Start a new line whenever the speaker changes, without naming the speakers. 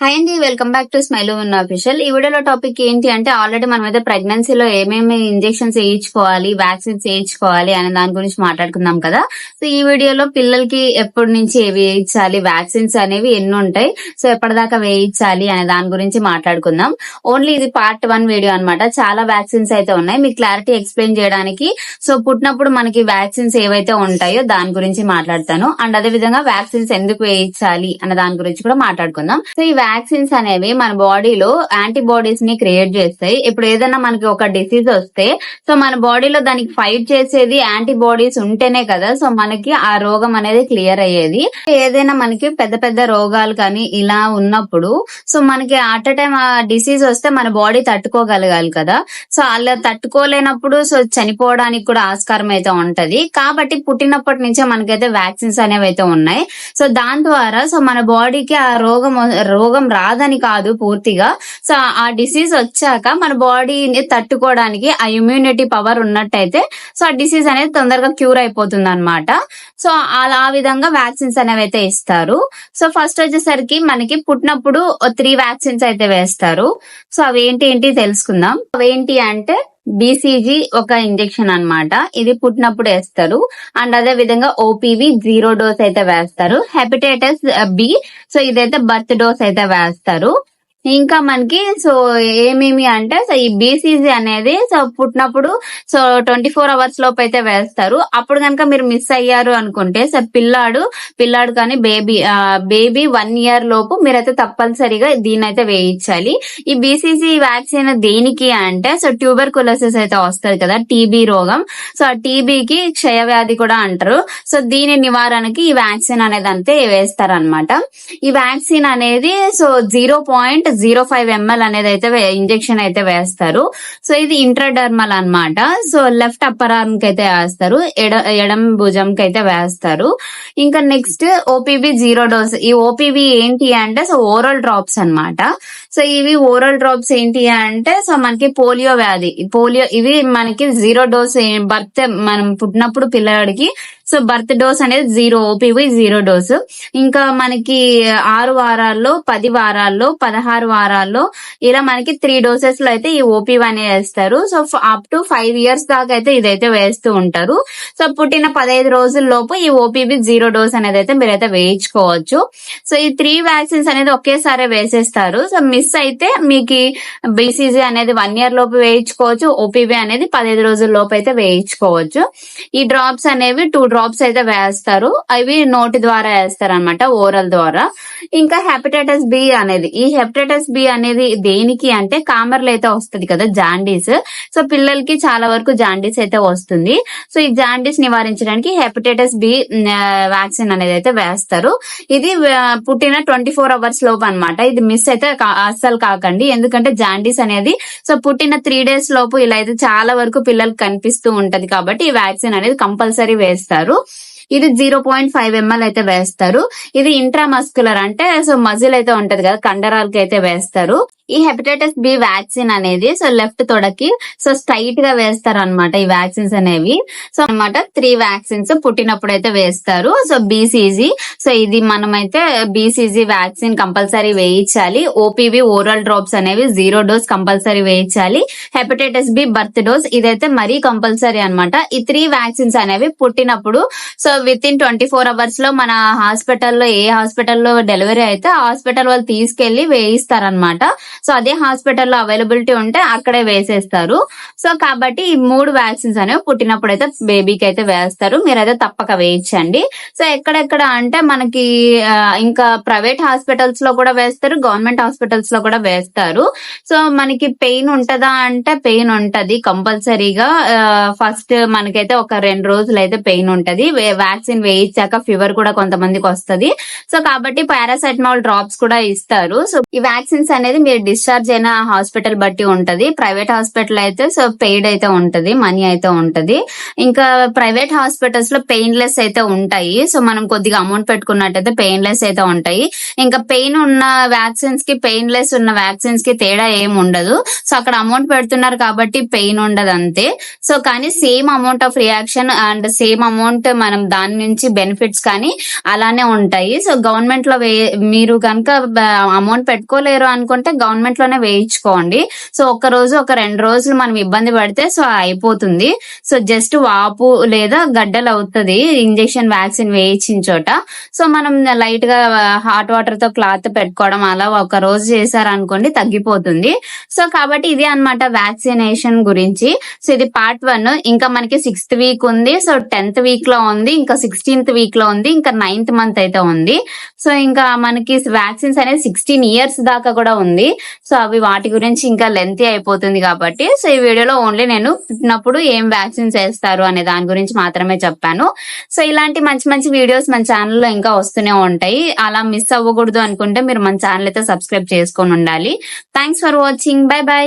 Hi అండి welcome back to smile ఉన్న official ఈ వీడియోలో టాపిక్ ఏంటి అంటే ఆల్రెడీ మనం అయితే ప్రెగ్నెన్సీలో ఏమేమి ఇంజెక్షన్స్ వేయించుకోవాలి వ్యాక్సిన్స్ వేయించుకోవాలి అనే దాని గురించి మాట్లాడుకుందాం కదా. సో ఈ వీడియోలో పిల్లలకి ఎప్పటి నుంచి ఏవి వేయించాలి వ్యాక్సిన్స్ అనేవి ఎన్ని ఉంటాయి సో ఎప్పటిదాకా వేయించాలి అనే దాని గురించి మాట్లాడుకుందాం. ఓన్లీ ఇది పార్ట్ వన్ వీడియో అన్నమాట. చాలా వ్యాక్సిన్స్ అయితే ఉన్నాయి. మీకు క్లారిటీ ఎక్స్ప్లెయిన్ చేయడానికి సో పుట్టినప్పుడు మనకి వ్యాక్సిన్స్ ఏవైతే ఉంటాయో దాని గురించి మాట్లాడతాను. అండ్ అదే విధంగా వ్యాక్సిన్స్ ఎందుకు వేయించాలి అనే దాని గురించి కూడా మాట్లాడుకుందాం. సో ఈ వ్యాక్సిన్స్ అనేవి మన బాడీలో యాంటీబాడీస్ని క్రియేట్ చేస్తాయి. ఇప్పుడు ఏదైనా మనకి ఒక డిసీజ్ వస్తే సో మన బాడీలో దానికి ఫైట్ చేసేది యాంటీబాడీస్ ఉంటేనే కదా సో మనకి ఆ రోగం అనేది క్లియర్ అయ్యేది. ఏదైనా మనకి పెద్ద పెద్ద రోగాలు కానీ ఇలా ఉన్నప్పుడు సో మనకి అట్ టైం ఆ డిసీజ్ వస్తే మన బాడీ తట్టుకోగలగాలి కదా. సో అలా తట్టుకోలేనప్పుడు సో చనిపోవడానికి కూడా ఆస్కారం అయితే ఉంటది. కాబట్టి పుట్టినప్పటి నుంచే మనకైతే వ్యాక్సిన్స్ అనేవి అయితే ఉన్నాయి. సో దాని ద్వారా సో మన బాడీకి ఆ రోగం రోగం రాదని కాదు పూర్తిగా. సో ఆ డిసీజ్ వచ్చాక మన బాడీని తట్టుకోవడానికి ఆ ఇమ్యూనిటీ పవర్ ఉన్నట్టయితే సో ఆ డిసీజ్ అనేది తొందరగా క్యూర్ అయిపోతుంది అనమాట సో అలా ఆ విధంగా వ్యాక్సిన్స్ అనేవి అయితే ఇస్తారు. సో ఫస్ట్ వచ్చేసరికి మనకి పుట్టినప్పుడు త్రీ వ్యాక్సిన్స్ అయితే వేస్తారు. సో అవి ఏంటి ఏంటి తెలుసుకుందాం. అవేంటి అంటే బీసీజీ ఒక ఇంజెక్షన్ అన్నమాట. ఇది పుట్టినప్పుడు వేస్తారు. అండ్ అదే విధంగా ఓపీవి జీరో డోస్ అయితే వేస్తారు. హెపటైటిస్ బి సో ఇదైతే బర్త్ డోస్ అయితే వేస్తారు. ఇంకా మనకి సో ఏమేమి అంటే సో ఈ బీసీజీ అనేది సో పుట్టినప్పుడు సో ట్వంటీ ఫోర్ అవర్స్ లోపు అయితే వేస్తారు. అప్పుడు కనుక మీరు మిస్ అయ్యారు అనుకుంటే సో పిల్లాడు పిల్లాడు కానీ బేబీ బేబీ వన్ ఇయర్ లోపు మీరైతే తప్పనిసరిగా దీన్ని అయితే వేయించాలి. ఈ బీసీజీ వ్యాక్సిన్ దేనికి అంటే సో ట్యూబర్ కులసిస్ అయితే వస్తుంది కదా టీబీ రోగం. సో ఆ టీబీకి క్షయవ్యాధి కూడా అంటారు. సో దీని నివారణకి ఈ వ్యాక్సిన్ అనేది అంతే వేస్తారనమాట ఈ వ్యాక్సిన్ అనేది so zero point zero five ML అనేది అయితే ఇంజెక్షన్ అయితే వేస్తారు. సో ఇది ఇంట్రాడర్మల్ అన్నమాట. సో లెఫ్ట్ అప్పర్ ఆర్మ్కి అయితే వేస్తారు. ఎడ ఎడం భుజం కి అయితే వేస్తారు. ఇంకా నెక్స్ట్ ఓపీవీ జీరో డోస్. ఈ ఓపీవీ ఏంటి అంటే సో ఓరల్ డ్రాప్స్ అన్నమాట. సో ఇవి ఓరల్ డ్రాప్స్ ఏంటి అంటే సో మనకి పోలియో వ్యాధి. పోలియో ఇవి మనకి జీరో డోస్ బర్త్ మనం పుట్టినప్పుడు పిల్లవాడికి సో బర్త్ డోస్ అనేది జీరో ఓపీవి జీరో డోస్ ఇంకా మనకి ఆరు వారాల్లో పది వారాల్లో పదహారు వారాల్లో ఇలా మనకి త్రీ డోసెస్లో అయితే ఈ ఓపీవి అనేది వేస్తారు. So up to five years దాకా అయితే ఇదైతే వేస్తూ ఉంటారు. సో పుట్టిన పదహైదు రోజుల లోపు ఈ ఓపీవి జీరో డోస్ అనేది అయితే మీరైతే వేయించుకోవచ్చు. సో ఈ త్రీ వ్యాక్సిన్స్ అనేది ఒకేసారి వేసేస్తారు. సో మిస్ అయితే మీకు బీసీజీ అనేది వన్ ఇయర్ లోపు వేయించుకోవచ్చు ఓపీబీ అనేది పదిహేను రోజుల లోపు అయితే వేయించుకోవచ్చు. ఈ డ్రాప్స్ అనేవి టూ డ్రాప్స్ అయితే వేస్తారు. అవి నోటి ద్వారా వేస్తారు అనమాట ఓరల్ ద్వారా. ఇంకా హెపటైటిస్ బి అనేది ఈ హెపటైటిస్ బి అనేది దేనికి అంటే కామర్లు అయితే వస్తుంది కదా జాండీస్ సో పిల్లలకి చాలా వరకు జాండీస్ అయితే వస్తుంది. సో ఈ జాండీస్ నివారించడానికి హెపటైటిస్ బి వ్యాక్సిన్ అనేది అయితే వేస్తారు. ఇది పుట్టిన ట్వంటీ ఫోర్ అవర్స్ లోపు అనమాట ఇది మిస్ అయితే అస్సలు కాకండి. ఎందుకంటే జాండీస్ అనేది సో పుట్టిన త్రీ డేస్ లోపు ఇలా అయితే చాలా వరకు పిల్లలకు కనిపిస్తూ ఉంటది కాబట్టి ఈ వ్యాక్సిన్ అనేది కంపల్సరీ వేస్తారు. ఇది జీరో పాయింట్ ఫైవ్ ఎంఎల్ అయితే వేస్తారు. ఇది ఇంట్రామస్కులర్ అంటే సో మజిల్ అయితే ఉంటది కదా కండరాలకి అయితే వేస్తారు. ఈ హెపటైటిస్ బి వ్యాక్సిన్ అనేది సో లెఫ్ట్ తొడకి సో స్ట్రైట్గా వేస్తారు అనమాట ఈ వ్యాక్సిన్స్ అనేవి. సో అన్నమాట త్రీ వ్యాక్సిన్స్ పుట్టినప్పుడు అయితే వేస్తారు సో బీసీజీ సో ఇది మనమైతే బీసీజీ వ్యాక్సిన్ కంపల్సరీ వేయించాలి. ఓపీవి ఓరల్ డ్రాప్స్ అనేవి జీరో డోస్ కంపల్సరీ వేయించాలి. హెపటైటిస్ బి బర్త్ డోస్ ఇదైతే మరీ కంపల్సరీ అన్నమాట. ఈ త్రీ వ్యాక్సిన్స్ అనేవి పుట్టినప్పుడు so with in twenty four అవర్స్లో మన హాస్పిటల్లో ఏ హాస్పిటల్లో డెలివరీ అయితే ఆ హాస్పిటల్ వాళ్ళు తీసుకెళ్ళి వేయిస్తారనమాట సో అదే హాస్పిటల్లో అవైలబిలిటీ ఉంటే అక్కడే వేసేస్తారు. సో కాబట్టి ఈ మూడు వ్యాక్సిన్స్ అనేవి పుట్టినప్పుడు అయితే బేబీకి అయితే వేస్తారు. మీరైతే తప్పక వేయించండి. సో ఎక్కడెక్కడ అంటే మనకి ఇంకా ప్రైవేట్ హాస్పిటల్స్లో కూడా వేస్తారు గవర్నమెంట్ హాస్పిటల్స్లో కూడా వేస్తారు. సో మనకి పెయిన్ ఉంటదా అంటే పెయిన్ ఉంటది కంపల్సరీగా. ఫస్ట్ మనకైతే ఒక రెండు రోజులు అయితే పెయిన్ ఉంటది. వ్యాక్సిన్ వేయించాక ఫీవర్ కూడా కొంతమందికి వస్తది. సో కాబట్టి పారాసెటమాల్ డ్రాప్స్ కూడా ఇస్తారు. సో ఈ వ్యాక్సిన్స్ అనేది మీరు డిశ్చార్జ్ అయిన హాస్పిటల్ బట్టి ఉంటది. ప్రైవేట్ హాస్పిటల్ అయితే సో పెయిడ్ అయితే ఉంటది మనీ అయితే ఉంటది. ఇంకా ప్రైవేట్ హాస్పిటల్స్లో పెయిన్లెస్ అయితే ఉంటాయి. సో మనం కొద్దిగా అమౌంట్ పెట్టుకున్నట్టయితే పెయిన్లెస్ అయితే ఉంటాయి. ఇంకా పెయిన్ ఉన్న వ్యాక్సిన్స్కి పెయిన్లెస్ ఉన్న వ్యాక్సిన్స్కి తేడా ఏం ఉండదు. సో అక్కడ అమౌంట్ పెడుతున్నారు కాబట్టి పెయిన్ ఉండదు అంతే. సో కానీ same amount of reaction and same amount మనం దాని నుంచి బెనిఫిట్స్ కానీ అలానే ఉంటాయి. సో గవర్నమెంట్లో వే- మీరు కనుక అమౌంట్ పెట్టుకోలేరు అనుకుంటే గవర్నమెంట్ గవర్నమెంట్లోనే వేయించుకోండి. సో ఒక రోజు ఒక రెండు రోజులు మనం ఇబ్బంది పడితే సో అయిపోతుంది. సో జస్ట్ వాపు లేదా గడ్డలు అవుతుంది ఇంజెక్షన్ వ్యాక్సిన్ వేయించిన చోట. సో మనం లైట్గా హాట్ వాటర్తో క్లాత్ పెట్టుకోవడం అలా ఒక రోజు చేశారనుకోండి తగ్గిపోతుంది. సో కాబట్టి ఇది అన్నమాట వ్యాక్సినేషన్ గురించి. సో ఇది పార్ట్ వన్ ఇంకా మనకి సిక్స్త్ వీక్ ఉంది. సో టెన్త్ వీక్లో ఉంది. ఇంకా సిక్స్టీన్త్ వీక్లో ఉంది. ఇంకా నైన్త్ మంత్ అయితే ఉంది. సో ఇంకా మనకి వ్యాక్సిన్స్ అనేది సిక్స్టీన్ ఇయర్స్ దాకా కూడా ఉంది. సో అవి వాటి గురించి ఇంకా లెంతీ అయిపోతుంది కాబట్టి సో ఈ వీడియోలో ఓన్లీ నేను పుట్టినప్పుడు ఏం వ్యాక్సిన్స్ వేస్తారు అనే దాని గురించి మాత్రమే చెప్పాను. సో ఇలాంటి మంచి మంచి వీడియోస్ మన ఛానల్లో ఇంకా వస్తూనే ఉంటాయి. అలా మిస్ అవ్వకూడదు అనుకుంటే మీరు మన ఛానల్ అయితే సబ్స్క్రైబ్ చేసుకొని ఉండాలి. Thanks for watching bye bye